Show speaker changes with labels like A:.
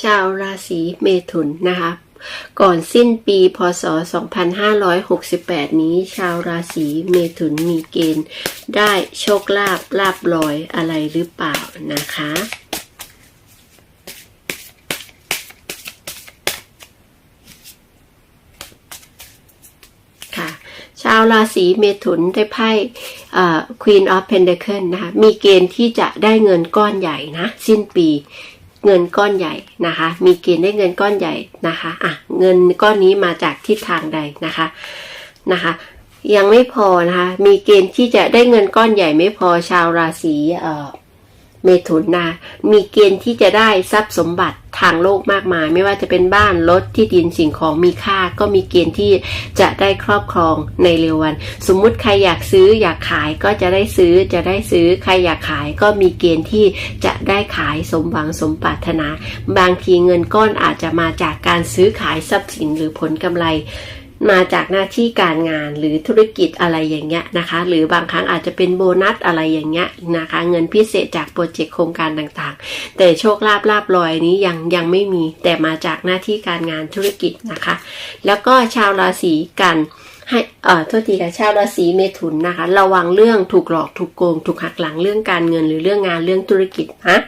A: ชาวราศีเมถุนนะคะ ก่อนสิ้นปีพศ 2568 นี้ ชาวราศีเมถุนมีเกณฑ์ได้โชคลาภลาบลอยอะไรหรือเปล่านะคะ ค่ะ ชาวราศีเมถุนได้ไพ่เอ่อ Queen of Pentacle นะคะ มีเกณฑ์ที่จะได้เงินก้อนใหญ่นะ สิ้นปี เงินก้อนใหญ่นะคะ มีเกณฑ์ได้เงินก้อนใหญ่นะคะอะเงินก้อนนี้มาจากทิศทางใดนะคะนะคะ ยังไม่พอนะคะ มีเกณฑ์ที่จะได้เงินก้อนใหญ่ไม่พอชาวราศีเอ่อเมถุนนะมีเกณฑ์ที่จะได้ทรัพย์สมบัติ ทางโลกมากมาย ไม่ว่าจะเป็นบ้านรถที่ดินสิ่งของมีค่า ก็มีเกณฑ์ที่จะได้ครอบครองในเร็ววัน สมมุติใครอยากซื้ออยากขายก็จะได้ซื้อจะได้ซื้อใครอยากขายก็มีเกณฑ์ที่จะได้ขายสมหวังสมปรารถนา บางทีเงินก้อนอาจจะมาจากการซื้อขายทรัพย์สินหรือผลกำไร มาจากหน้าที่การงานหรือธุรกิจอะไรอย่างเงี้ยนะคะ หรือบางครั้งอาจจะเป็นโบนัสอะไรอย่างเงี้ยนะคะ เงินพิเศษจากโปรเจกต์โครงการต่างๆ แต่โชคลาภลาบลอยนี้ยังยังไม่มีแต่มาจากหน้าที่การงานธุรกิจนะคะ แล้วก็ชาวราศีกันให้เอ่อโทษทีค่ะชาวราศีเมถุนนะคะ ระวังเรื่องถูกหลอกถูกโกง ถูกหักหลังเรื่องการเงินหรือเรื่องงานเรื่องธุรกิจนะ